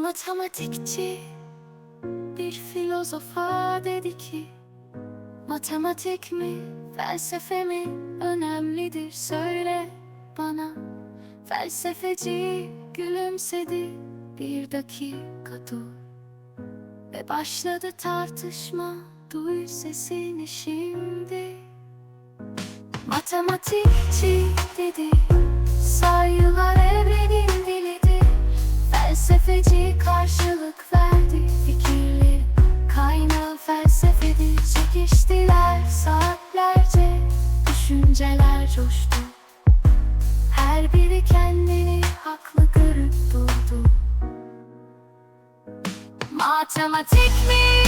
matematikçi bir filozofa dedi ki Matematik mi, felsefe mi önemlidir söyle bana. Felsefeci gülümsedi bir dakika dur Ve başladı tartışma. Duy sesini şimdi. Matematikçi Düşünceler coştu Her biri kendini haklı görüp durdu Matematik mi?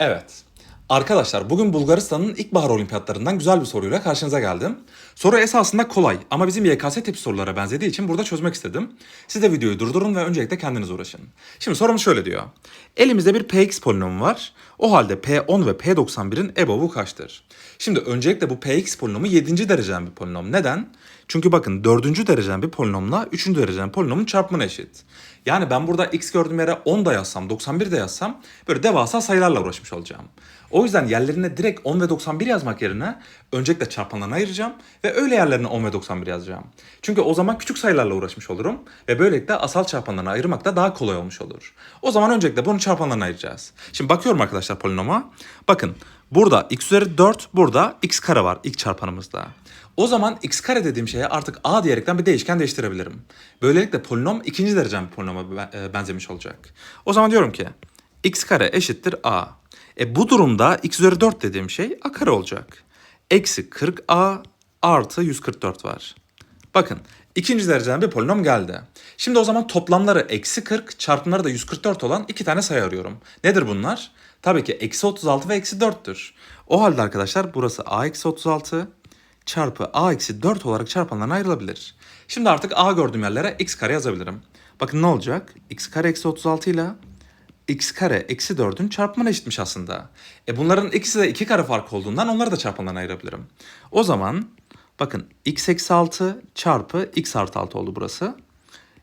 Evet. Arkadaşlar bugün Bulgaristan'ın ilkbahar olimpiyatlarından güzel bir soruyla karşınıza geldim. Soru esasında kolay ama bizim YKS tipi sorulara benzediği için burada çözmek istedim. Siz de videoyu durdurun ve öncelikle kendiniz uğraşın. Şimdi sorumuz şöyle diyor. Elimizde bir px polinomu var. O halde p10 ve p91'in EBOB'u kaçtır? Şimdi öncelikle bu px polinomu 7. dereceden bir polinom. Neden? Çünkü bakın 4. dereceden bir polinomla 3. dereceden polinomun çarpımına eşit. Yani ben burada x gördüğüm yere 10 da yazsam, 91 de yazsam böyle devasa sayılarla uğraşmış olacağım. O yüzden yerlerine direkt 10 ve 91 yazmak yerine öncelikle çarpanlarına ayıracağım ve öyle yerlerine 10 ve 91 yazacağım. Çünkü o zaman küçük sayılarla uğraşmış olurum ve böylelikle asal çarpanlarına ayırmak da daha kolay olmuş olur. O zaman öncelikle bunu çarpanlarına ayıracağız. Şimdi bakıyorum arkadaşlar polinoma. Bakın burada x üzeri 4, burada x kare var ilk çarpanımızda. O zaman x kare dediğim şeye artık a diyerekten bir değişken değiştirebilirim. Böylelikle polinom ikinci derecen bir polinoma e, benzemiş olacak. O zaman diyorum ki x kare eşittir a. E bu durumda x üzeri 4 dediğim şey a kare olacak. Eksi 40a artı 144 var. Bakın ikinci dereceden bir polinom geldi. Şimdi o zaman toplamları eksi 40 çarpımları da 144 olan iki tane sayı arıyorum. Nedir bunlar? Tabii ki eksi 36 ve eksi 4'tür. O halde arkadaşlar burası a eksi 36 çarpı a eksi 4 olarak çarpanlarına ayrılabilir. Şimdi artık a gördüğüm yerlere x kare yazabilirim. Bakın ne olacak? x kare eksi 36 ile x kare eksi 4'ün çarpımına eşitmiş aslında. E bunların ikisi de 2 kare fark olduğundan onları da çarpanlarına ayırabilirim. O zaman bakın x eksi 6 çarpı x artı 6 oldu burası.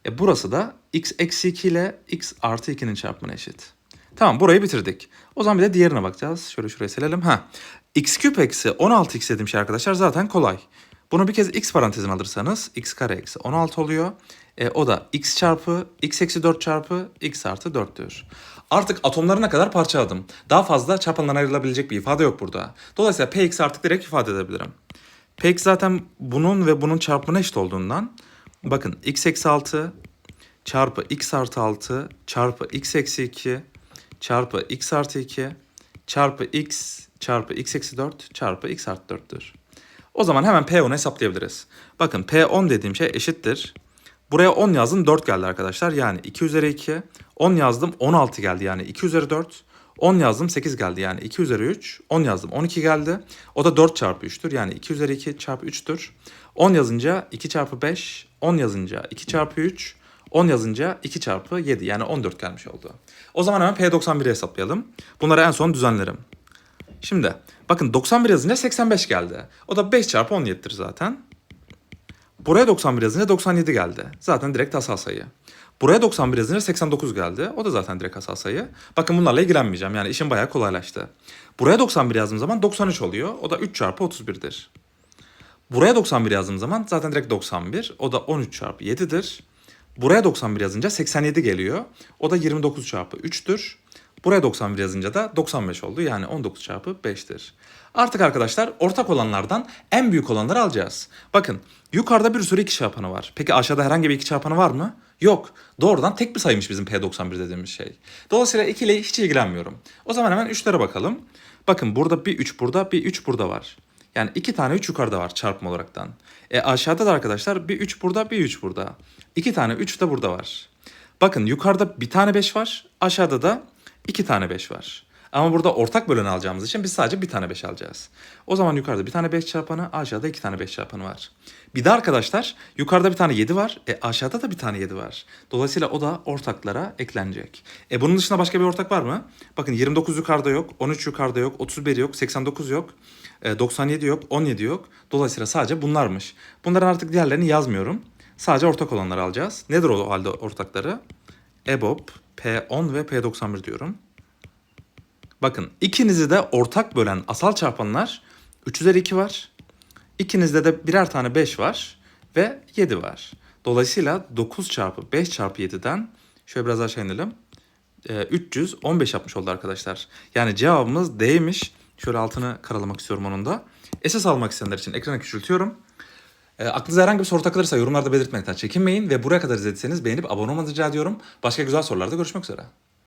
E burası da x eksi 2 ile x artı 2'nin çarpımına eşit. Tamam burayı bitirdik. O zaman bir de diğerine bakacağız. Şöyle şuraya silelim. Ha. x küp eksi 16x dediğim şey arkadaşlar zaten kolay. Bunu bir kez x parantezine alırsanız x kare eksi 16 oluyor. E, o da x çarpı x eksi 4 çarpı x artı 4'tür. Artık atomlarına kadar parçaladım. Daha fazla çarpanlarına ayrılabilecek bir ifade yok burada. Dolayısıyla px artık direkt ifade edebilirim. px zaten bunun ve bunun çarpımına eşit olduğundan bakın x eksi 6 çarpı x artı 6 çarpı x eksi 2 çarpı x artı 2 çarpı x çarpı x eksi 4 çarpı x artı 4'tür. O zaman hemen P10'u hesaplayabiliriz. Bakın P10 dediğim şey eşittir. Buraya 10 yazdım 4 geldi arkadaşlar. Yani 2 üzeri 2. 10 yazdım 16 geldi yani 2 üzeri 4. 10 yazdım 8 geldi yani 2 üzeri 3. 10 yazdım 12 geldi. O da 4 çarpı 3'tür yani 2 üzeri 2 çarpı 3'tür. 10 yazınca 2 çarpı 5. 10 yazınca 2 çarpı 3. 10 yazınca 2 çarpı 7 yani 14 gelmiş oldu. O zaman hemen P91'i hesaplayalım. Bunları en son düzenlerim. Şimdi bakın 91 yazınca 85 geldi. O da 5 çarpı 17'tir zaten. Buraya 91 yazınca 97 geldi. Zaten direkt asal sayı. Buraya 91 yazınca 89 geldi. O da zaten direkt asal sayı. Bakın bunlarla ilgilenmeyeceğim. Yani işim bayağı kolaylaştı. Buraya 91 yazdığım zaman 93 oluyor. O da 3 çarpı 31'dir. Buraya 91 yazdığım zaman zaten direkt 91. O da 13 çarpı 7'dir. Buraya 91 yazınca 87 geliyor. O da 29 çarpı 3'tür. Buraya 91 yazınca da 95 oldu. Yani 19 çarpı 5'tir. Artık arkadaşlar ortak olanlardan en büyük olanları alacağız. Bakın yukarıda bir sürü iki çarpanı var. Peki aşağıda herhangi bir iki çarpanı var mı? Yok. Doğrudan tek bir sayıymış bizim P91 dediğimiz şey. Dolayısıyla 2 ile hiç ilgilenmiyorum. O zaman hemen 3'lere bakalım. Bakın burada bir 3 burada bir 3 burada var. Yani iki tane 3 yukarıda var çarpma olaraktan. E aşağıda da arkadaşlar bir 3 burada bir 3 burada. İki tane 3 de burada var. Bakın yukarıda bir tane 5 var. Aşağıda da iki tane 5 var. Ama burada ortak bölen alacağımız için biz sadece bir tane 5 alacağız. O zaman yukarıda bir tane 5 çarpanı, aşağıda iki tane 5 çarpanı var. Bir de arkadaşlar yukarıda bir tane 7 var, e aşağıda da bir tane 7 var. Dolayısıyla o da ortaklara eklenecek. E bunun dışında başka bir ortak var mı? Bakın 29 yukarıda yok, 13 yukarıda yok, 31 yok, 89 yok, e, 97 yok, 17 yok. Dolayısıyla sadece bunlarmış. Bunların artık diğerlerini yazmıyorum. Sadece ortak olanları alacağız. Nedir o halde ortakları? EBOB, P10 ve P91 diyorum. Bakın ikinizi de ortak bölen asal çarpanlar 3 üzeri 2 var. İkinizde de birer tane 5 var ve 7 var. Dolayısıyla 9 çarpı 5 çarpı 7'den şöyle biraz aşağı inelim. Ee, 315 yapmış oldu arkadaşlar. Yani cevabımız D'ymiş. Şöyle altını karalamak istiyorum onun da. Esas almak isteyenler için ekranı küçültüyorum. E, aklınıza herhangi bir soru takılırsa yorumlarda belirtmekten çekinmeyin. Ve buraya kadar izlediyseniz beğenip abone olmanızı rica ediyorum. Başka güzel sorularda görüşmek üzere.